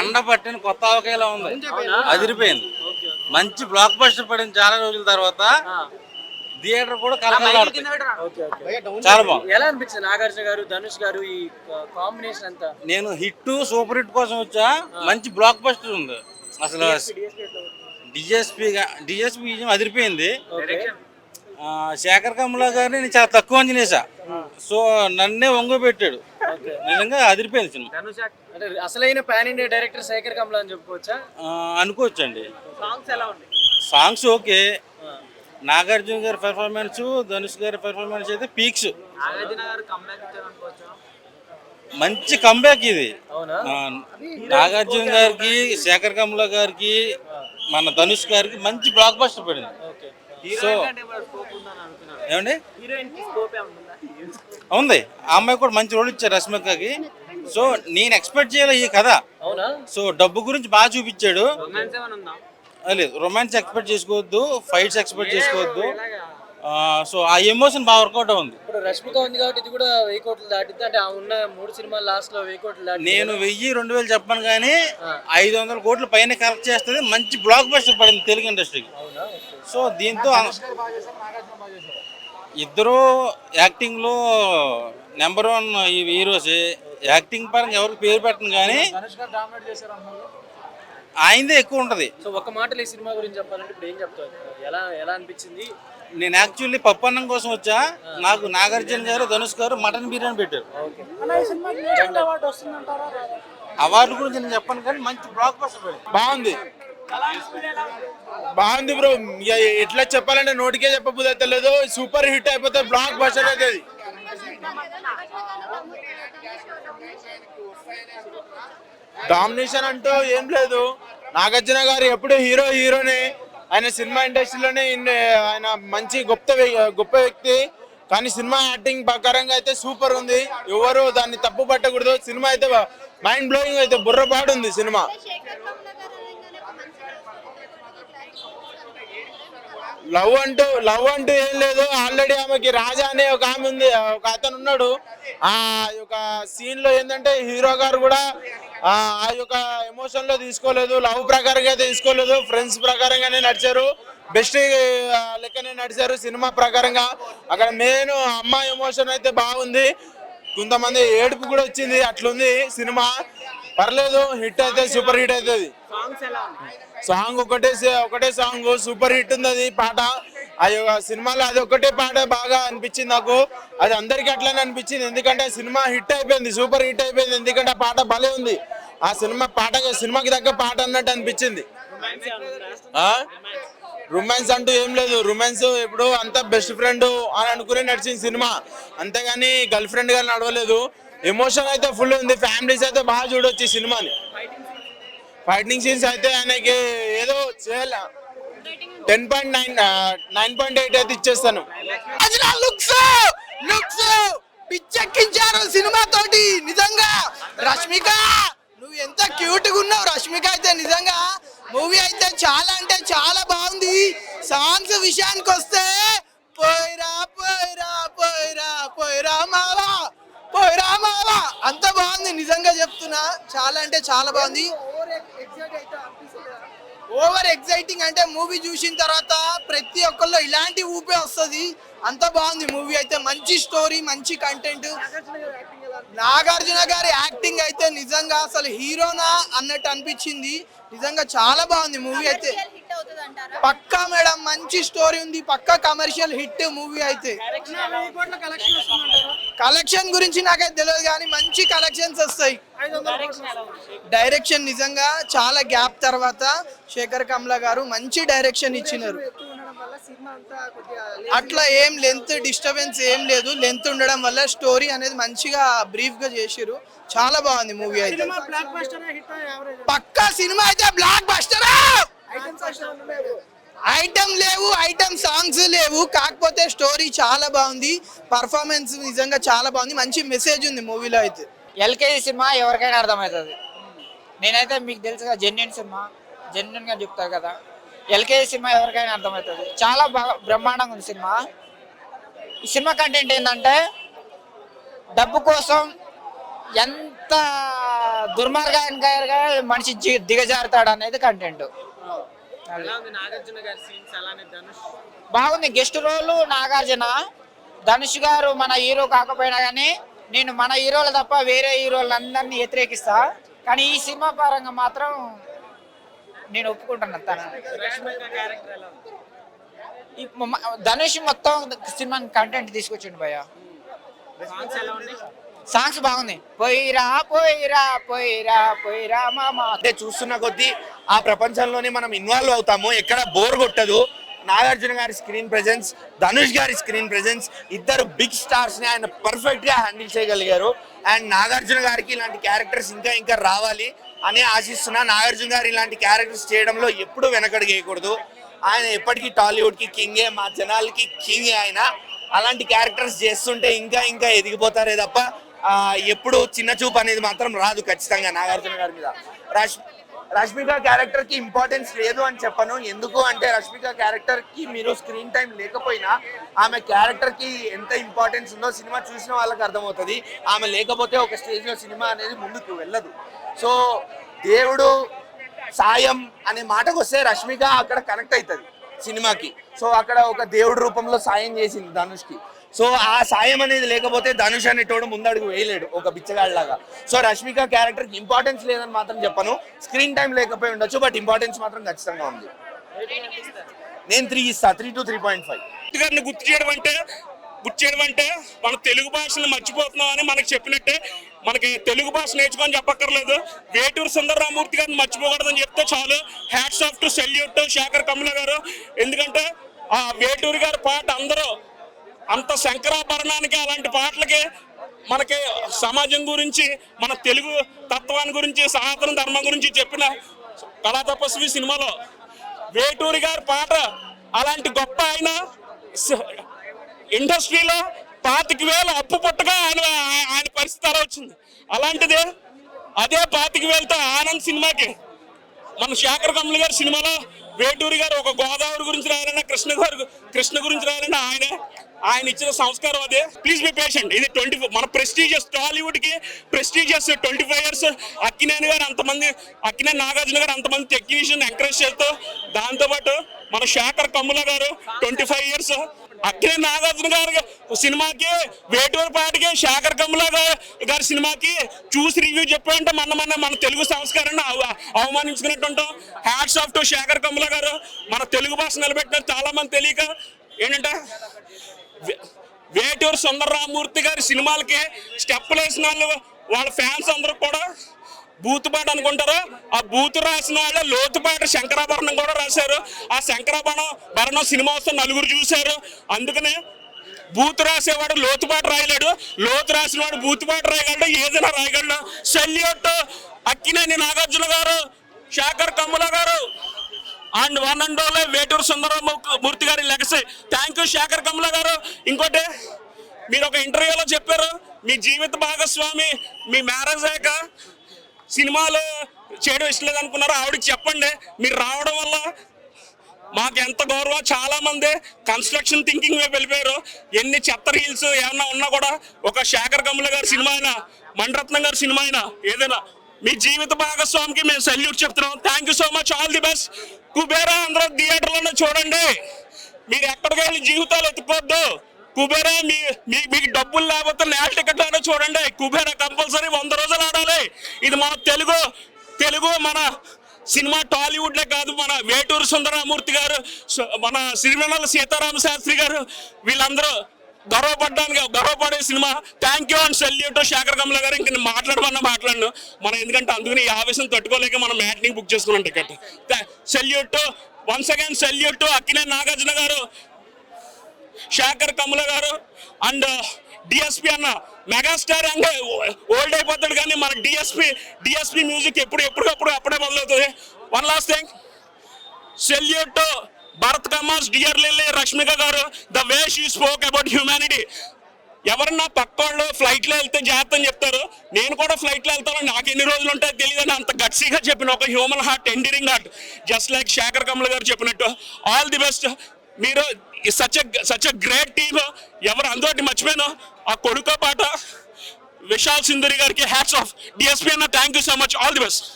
కండ పట్టిన కొత్త ఆవకాయలా ఉంది. అదిరిపోయింది. మంచి బ్లాక్ బస్టర్ పడిన చాలా రోజుల తర్వాత థియేటర్ కూడా కలకలాడుతుంది ఓకే ఓకే. చాలా బాగుంది. ఎలా అనిపించింది? నాగార్జున గారు ధనుష్ గారు ఈ కాంబినేషన్ అంతా? నేను హిట్ సూపర్ హిట్ కోసం వచ్చా. మంచి బ్లాక్ బస్టర్ ఉంది. అసలు డిఎస్పి డిఎస్పి అదిరిపోయింది. ఆ, శేఖర్ కమలా గారిని నేను చాలా తక్కువ అంచనా వేసా. సో నన్నే ఒంగో పెట్టాడు నిజంగా అదిరిపోయింది సినిమా. అంటే అసలైన pan India director Shekhar Kammula అని చెప్పుకోవచ్చా? ఆ, అనుకోవచ్చండి. సాంగ్స్ ఎలా ఉన్నాయి? Songs okay. నాగార్జున గారి పెర్ఫార్మెన్స్ ధనుష్ గారి పెర్ఫార్మెన్స్ అయితే పీక్స్. మంచి కంబ్యాక్ ఇది. నాగార్జున గారికి శేఖర్ కమల గారికి మన ధనుష్ గారికి మంచి బ్లాక్ బస్టర్ పడింది సో ఏమండి? ఉంది ఆ అమ్మాయి కూడా మంచి రోల్ ఇచ్చారు రష్మికకి. సో నేను ఎక్స్పెక్ట్ చేయాలి ఈ కథ. అవునా? సో డబ్బు గురించి బాగా చూపించాడు. లేదు రొమాన్స్ ఎక్స్పెక్ట్ చేసుకోవద్దు ఫైట్స్ ఎక్స్పెక్ట్ చేసుకోవద్దు. సో ఆ ఎమోషన్ బాగా వర్కౌట్ ఉంది ఇప్పుడు రష్మిక ఉంది కాబట్టి ఇది కూడా వెయ్యి కోట్లు దాటిద్ది. అంటే ఆ ఉన్న మూడు సినిమాలు లాస్ట్లో వెయ్యి కోట్లు దాటి నేను వెయ్యి రెండు వేలు చెప్పను కానీ ఐదు వందల కోట్ల పైన కలెక్ట్ చేస్తుంది. మంచి బ్లాక్ బస్టర్ పడింది తెలుగు ఇండస్ట్రీకి సో దీంతో ఇద్దరు యాక్టింగ్లో నెంబర్ వన్ ఈ హీరోస్ యాక్టింగ్ పరంగా ఎవరికి పేరు పెట్టను కానీ ఆయనదే ఎక్కువ ఉంటుంది. సో ఒక మాటలో ఈ సినిమా గురించి చెప్పాలంటే ఇప్పుడు ఏం చెప్తారు ఎలా ఎలా అనిపించింది? నేను యాక్చువల్లీ పప్పన్నం కోసం వచ్చా. నాకు నాగార్జున గారు ధనుష్ గారు మటన్ బిర్యానీ పెట్టారు. అవార్డు గురించి నేను చెప్పను కానీ మంచి బ్లాక్ బస్టర్ బాగుంది. బాగుంది బ్రో. ఎట్లా చెప్పాలంటే నోటికే చెప్పబుద్ధి తెలియదు సూపర్ హిట్ అయిపోతే బ్లాక్ బస్టర్ అవుతుంది. డామినేషన్ అంటూ ఏం లేదు. నాగార్జున గారు ఎప్పుడు హీరో హీరోనే. ఆయన సినిమా ఇండస్ట్రీలోనే ఆయన మంచి గొప్ప గొప్ప వ్యక్తి. కానీ సినిమా యాక్టింగ్ ప్రకారంగా అయితే సూపర్ ఉంది. ఎవరు దాన్ని తప్పు పట్టకూడదు సినిమా అయితే మైండ్ బ్లోయింగ్ అయితే బుర్రపాటు ఉంది సినిమా శేఖర్ కమల గారు అనగానే ఒక మంచి లవ్ అంటూ లవ్ అంటూ ఏం లేదు. ఆల్రెడీ ఆమెకి రాజా అనే ఒక ఆమె ఉంది. ఒక అతను ఉన్నాడు. ఆ యొక్క సీన్లో ఏంటంటే హీరో గారు కూడా ఆ యొక్క ఎమోషన్లో తీసుకోలేదు. లవ్ ప్రకారంగా అయితే తీసుకోలేదు. ఫ్రెండ్స్ ప్రకారంగానే నడిచారు. బెస్ట్ లెక్కనే నడిచారు. సినిమా ప్రకారంగా. అక్కడ మెయిన్ అమ్మాయి ఎమోషన్ అయితే బాగుంది. కొంతమంది ఏడుపు కూడా వచ్చింది. అట్లుంది సినిమా. పర్లేదు. హిట్ అయితే సూపర్ హిట్ అవుతుంది. సాంగ్ ఒకటే ఒకటే సాంగ్ సూపర్ హిట్ ఉంది అది పాట. అది సినిమాలో అది ఒకటే పాట బాగా అనిపించింది నాకు. అది అందరికీ అట్లనే అనిపించింది. ఎందుకంటే సినిమా హిట్ అయిపోయింది సూపర్ హిట్ అయిపోయింది. ఎందుకంటే ఆ పాట భలే ఉంది. ఆ సినిమా పాట సినిమాకి తగ్గ పాట అన్నట్టు అనిపించింది. రొమాన్స్ అంటూ ఏం లేదు. రొమాన్స్ ఇప్పుడు అంత బెస్ట్ ఫ్రెండ్ అని అనుకుని నడిచింది సినిమా. అంతేగాని గర్ల్ ఫ్రెండ్గా నడవలేదు. ఎమోషన్ అయితే ఫుల్ ఉంది. ఫ్యామిలీస్ అయితే బాగా చూడొచ్చు ఈ సినిమాని. ఫైటింగ్ సీన్స్ అయితే ఆయనకి ఏదో చేయాల. Ten point nine nine point eight అయితే ఇచ్చేస్తాను. Looks looks! పిచ్చెక్కించారు సినిమా తోటి నిజంగా. రష్మిక నువ్వు ఎంత క్యూట్గా ఉన్నావు రష్మిక అయితే నిజంగా. మూవీ అయితే చాలా అంటే చాలా బాగుంది. సాంగ్స్ విషయానికి వస్తే పోయిరా పోయిరా పోయిరా పోయిరా మావా పోయిరా మావా. అంత బాగుంది నిజంగా చెప్తున్నా. చాలా అంటే చాలా బాగుంది. ఓవర్ ఎగ్జైటింగ్ అంటే మూవీ చూసిన తర్వాత ప్రతి ఒక్కళ్ళు ఇలాంటి ఊపే వస్తుంది. అంత బాగుంది మూవీ అయితే. మంచి స్టోరీ మంచి కంటెంట్ నాగార్జున గారి యాక్టింగ్ అయితే నిజంగా అసలు హీరోనా అన్నట్టు అనిపించింది. నిజంగా చాలా బాగుంది మూవీ అయితే. పక్కా మేడం మంచి స్టోరీ ఉంది. పక్కా కమర్షియల్ హిట్ మూవీ అయితే. కలెక్షన్ గురించి నాకైతే తెలియదు కానీ మంచి కలెక్షన్స్ వస్తాయి. డైరెక్షన్ నిజంగా చాలా గ్యాప్ తర్వాత శేఖర్ కమల గారు మంచి డైరెక్షన్ ఇచ్చినారు. అట్లా ఏం లెంత్ డిస్టర్బెన్స్ ఏం లేదు. లెంత్ ఉండడం వల్ల స్టోరీ అనేది మంచిగా బ్రీఫ్గా చేసిరు చాలా బాగుంది మూవీ అయితే. పక్కా సినిమా అయితే బ్లాక్ బస్టర్ ఐటమ్ లేవు ఐటమ్ సాంగ్స్ లేవు. కాకపోతే స్టోరీ చాలా బాగుంది. పర్ఫార్మెన్స్ నిజంగా చాలా బాగుంది. మంచి మెసేజ్ ఉంది మూవీలో అయితే. ఎల్కేజీ సినిమా ఎవరికైనా అర్థమవుతుంది. నేనైతే మీకు తెలుసు కదా జెన్యున్ సినిమా. జెన్యున్గా చెప్తారు కదా. ఎల్కేజీ సినిమా ఎవరికైనా అర్థమవుతుంది. చాలా బాగా బ్రహ్మాండంగా ఉంది సినిమా. ఈ సినిమా కంటెంట్ ఏంటంటే డబ్బు కోసం ఎంత దుర్మార్గానికి మనిషి దిగజారుతాడు అనేది కంటెంట్ బాగుంది. Guest role Nagarjuna. ధనుష్ గారు మన హీరో కాకపోయినా కానీ నేను మన హీరోలు తప్ప వేరే హీరోలు అందరినీ వ్యతిరేకిస్తా. కానీ ఈ సినిమా పరంగా మాత్రం నేను ఒప్పుకుంటున్నాను తన ధనుష్ మొత్తం సినిమా కంటెంట్ తీసుకొచ్చిండు భయ్య. సాంగ్స్ బాగుంది పోయిరా పోయిరా పోయిరా పోయిరా మామా. అంటే చూస్తున్న కొద్దీ ఆ ప్రపంచంలోనే మనం ఇన్వాల్వ్ అవుతాము. ఎక్కడ బోర్ కొట్టదు. నాగార్జున గారి స్క్రీన్ ప్రెజెన్స్ ధనుష్ గారి స్క్రీన్ ప్రెజెన్స్ ఇద్దరు బిగ్ స్టార్స్ని ఆయన పర్ఫెక్ట్గా హ్యాండిల్ చేయగలిగారు. అండ్ నాగార్జున గారికి ఇలాంటి క్యారెక్టర్స్ ఇంకా ఇంకా రావాలి అని ఆశిస్తున్నా. నాగార్జున గారు ఇలాంటి క్యారెక్టర్స్ చేయడంలో ఎప్పుడూ వెనకడుగేయకూడదు ఆయన ఎప్పటికీ టాలీవుడ్కి కింగే మా జనాలకి కింగే ఆయన. అలాంటి క్యారెక్టర్స్ చేస్తుంటే ఇంకా ఇంకా ఎదిగిపోతారే తప్ప ఎప్పుడు చిన్న చూపు అనేది మాత్రం రాదు ఖచ్చితంగా నాగార్జున గారి మీద. రష్ రష్మిక క్యారెక్టర్కి ఇంపార్టెన్స్ లేదు అని చెప్పను. ఎందుకు అంటే రష్మిక క్యారెక్టర్కి మీరు స్క్రీన్ టైం లేకపోయినా ఆమె క్యారెక్టర్కి ఎంత ఇంపార్టెన్స్ ఉందో సినిమా చూసిన వాళ్ళకి అర్థమవుతుంది. ఆమె లేకపోతే ఒక స్టేజ్లో సినిమా అనేది ముందుకు వెళ్ళదు. సో దేవుడు సాయం అనే మాటకు వస్తే రష్మిక అక్కడ కనెక్ట్ అవుతుంది సినిమాకి. సో అక్కడ ఒక దేవుడి రూపంలో సాయం చేసింది ధనుష్కి. సో ఆ సాయం అనేది లేకపోతే ధనుష్ అనేటోడు ముందడుగు వేయలేడు ఒక బిచ్చగాళ్ళలాగా సో రష్మిక క్యారెక్టర్కి ఇంపార్టెన్స్ లేదని మాత్రం చెప్పను. స్క్రీన్ టైం లేకపోయి ఉండొచ్చు బట్ ఇంపార్టెన్స్ మాత్రం ఖచ్చితంగా ఉంది. నేను త్రీ ఇస్తా three to three point five గారిని గుర్తు చేయడం అంటే గుర్తు చేయడం అంటే మన తెలుగు భాషను మర్చిపోతున్నాం అని మనకు చెప్పినట్టే మనకి తెలుగు భాష నేర్చుకొని చెప్పక్కర్లేదు. వేటూరు సుందరరామూర్తి గారిని మర్చిపోకూడదని చెప్తే చాలు. Hats off to salute Shekhar Kammula గారు. ఎందుకంటే ఆ వేటూరు గారి పాట అందరూ అంత శంకరాభరణానికి అలాంటి పాటలకి మనకి సమాజం గురించి మన తెలుగు తత్వాన్ని గురించి సనాతన ధర్మం గురించి చెప్పిన కళా తపస్వి సినిమాలో వేటూరి గారి పాట అలాంటి గొప్ప ఆయన ఇండస్ట్రీలో పాతిక వేలు అప్పు పుట్టగా ఆయన ఆయన పరిస్థితి అలా వచ్చింది. అలాంటిదే అదే పాతిక వేలతో ఆనంద్ సినిమాకి మన శేఖర్ కమ్ముల గారి సినిమాలో వేటూరి గారు ఒక గోదావరి గురించి రాయాలన్నా కృష్ణ గారు కృష్ణ గురించి రాయాలన్నా ఆయనే ఆయన ఇచ్చిన సంస్కారం అదే. ప్లీజ్ బి పేషెంట్ ఇది ట్వంటీ మన prestigious టాలీవుడ్కి prestigious twenty five years. Akkineni garu అంతమంది అక్కినేని నాగార్జున గారు అంతమంది టెక్నీషియన్ ఎంకరేజ్ చేస్తూ దాంతోపాటు మన Shekhar Kammula garu twenty five years. Akkineni Nagarjuna garu సినిమాకి వేటూరు పాటికి శేఖర్ కమ్ముల గారి సినిమాకి చూసి రివ్యూ చెప్పారంటే మన మన మన తెలుగు సంస్కారాన్ని అవమానించుకున్నట్టు ఉంటాం hats off to Shekhar Kammula garu. మన తెలుగు భాష నిలబెట్టిన చాలా మంది తెలియక. ఏంట వేటూరు సుందరరామూర్తి గారి సినిమాలకి స్టెప్పులు వేసిన వాళ్ళు వాళ్ళ ఫ్యాన్స్ అందరూ కూడా బూతుపాట అనుకుంటారు. ఆ బూతు రాసిన వాళ్ళే లోతుపాట శంకరాభరణం కూడా రాశారు. ఆ శంకరాభరణం భరణం సినిమా వస్తే నలుగురు చూశారు. అందుకనే బూతు రాసేవాడు లోతుపాటు రాయలేడు. లోతు రాసిన వాడు బూతుపాటు రాయగలడు. ఏదైనా రాయగలడు. Salute Akkineni Nagarjuna garu Shekhar Kammula garu. And one and only Veturi Sundaramurthy గారి legacy. Thank you Shekhar Kammula garu. ఇంకోటి మీరు ఒక ఇంటర్వ్యూలో చెప్పారు మీ జీవిత భాగస్వామి మీ మ్యారేజ్ అయ్యాక సినిమాలు చేయడం ఇష్టం అనుకున్నారు ఆవిడకి చెప్పండి. మీరు రావడం వల్ల మాకు ఎంత గౌరవం చాలా మంది కన్స్ట్రక్షన్ థింకింగ్ వైపు వెళ్ళిపోయారు. ఎన్ని చెత్త రీల్స్ ఏమన్నా ఉన్నా కూడా ఒక శేఖర్ కమల గారి సినిమా అయినా మణిరత్నం గారి సినిమా అయినా ఏదైనా మీ జీవిత భాగస్వామికి మేము సెల్యూట్ చెప్తున్నాం. Thank you so much all the best Kubera అందరూ థియేటర్లోనే చూడండి. మీరు ఎక్కడికి వెళ్ళి జీవితాలు ఎత్తిపోద్దు కుబేరా మీ మీ- మీకు డబ్బులు లేకపోతే నేల టికెట్ అయినా చూడండి. కుబేరా కంపల్సరీ వంద రోజులు ఆడాలి. ఇది మన తెలుగు తెలుగు మన సినిమా టాలీవుడ్ లే కాదు మన వేటూరు సుందరామూర్తి గారు మన సిరివెన్నెల సీతారామ శాస్త్రి గారు వీళ్ళందరూ గర్వపడడానికి గర్వపడే cinema. Thank you and salute Shekhar Kammula garu. ఇంక మాట్లాడమన్నా మాట్లాడను. మనం ఎందుకంటే అందుకని ఈ ఆవేశం తట్టుకోలేక మనం మ్యాట్నింగ్ బుక్ చేసుకున్నాం ticket. Salute once again salute Akkineni Nagarjuna garu Shekhar Kammula garu and DSP uh, అన్న. మెగాస్టార్ అంటే ఓల్డ్ అయిపోతాడు కానీ మన డిఎస్పి డిఎస్పి మ్యూజిక్ ఎప్పుడు ఎప్పటికప్పుడు అప్పుడే మొదలవుతుంది. One last thing salute Bharat కమాస్ dear lily Rashmika garu the way she spoke about humanity ఎవరన్నా పక్కోళ్ళు ఫ్లైట్లో వెళ్తే జాగ్రత్త అని చెప్తారు. నేను కూడా ఫ్లైట్లో వెళ్తాను. నాకు ఎన్ని రోజులు ఉంటాయో తెలియదు అంత గట్సీగా చెప్పిన ఒక human heart endearing heart just like Shekhar Kammula garu చెప్పినట్టు ఆల్ ది బెస్ట్ మీరు such such a great team ఎవరు అందోటి మర్చిపోయాను. ఆ కొడుకో పాట విశాల్ సింధురి గారికి హ్యాట్స్ ఆఫ్ డిఎస్పీ అన్న thank you so much all the best